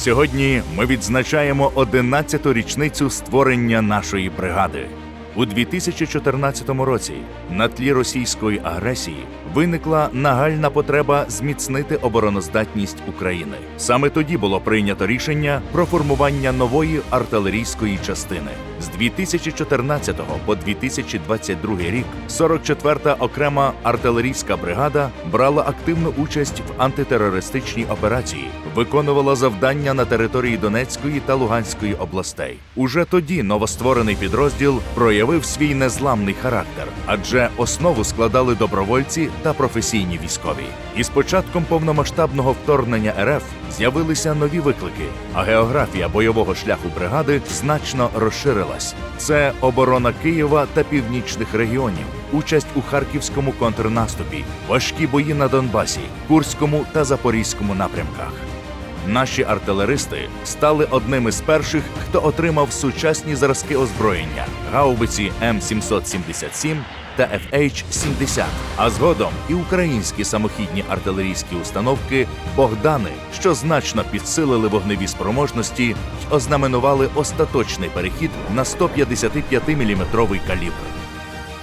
Сьогодні ми відзначаємо 11-ту річницю створення нашої бригади. У 2014 році на тлі російської агресії виникла нагальна потреба зміцнити обороноздатність України. Саме тоді було прийнято рішення про формування нової артилерійської частини. З 2014 по 2022 рік 44-та окрема артилерійська бригада брала активну участь в антитерористичній операції, виконувала завдання на території Донецької та Луганської областей. Уже тоді новостворений підрозділ проявив свій незламний характер, адже основу складали добровольці та професійні військові. І з початком повномасштабного вторгнення РФ з'явилися нові виклики, а географія бойового шляху бригади значно розширилась. Це оборона Києва та північних регіонів, участь у харківському контрнаступі, важкі бої на Донбасі, Курському та Запорізькому напрямках. Наші артилеристи стали одними з перших, хто отримав сучасні зразки озброєння гаубиці М777 та FH-70, а згодом і українські самохідні артилерійські установки Богдани, що значно підсилили вогневі спроможності й ознаменували остаточний перехід на 155-мм калібр.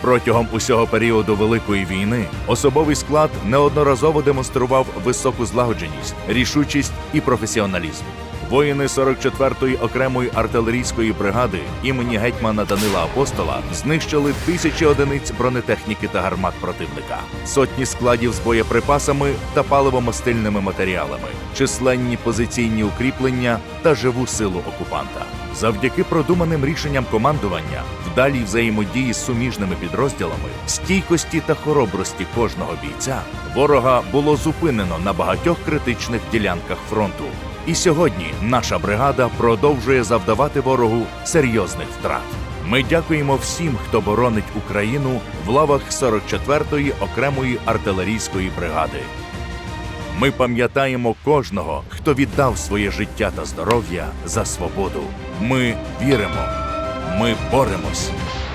Протягом усього періоду Великої війни особовий склад неодноразово демонстрував високу злагодженість, рішучість і професіоналізм. Воїни 44-ї окремої артилерійської бригади імені гетьмана Данила Апостола знищили тисячі одиниць бронетехніки та гармат противника, сотні складів з боєприпасами та паливомастильними матеріалами, численні позиційні укріплення та живу силу окупанта. Завдяки продуманим рішенням командування, вдалій взаємодії з суміжними підрозділами, стійкості та хоробрості кожного бійця, ворога було зупинено на багатьох критичних ділянках фронту. І сьогодні наша бригада продовжує завдавати ворогу серйозних втрат. Ми дякуємо всім, хто боронить Україну в лавах 44-ї окремої артилерійської бригади. Ми пам'ятаємо кожного, хто віддав своє життя та здоров'я за свободу. Ми віримо, ми боремось,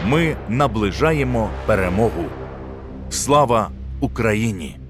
ми наближаємо перемогу. Слава Україні!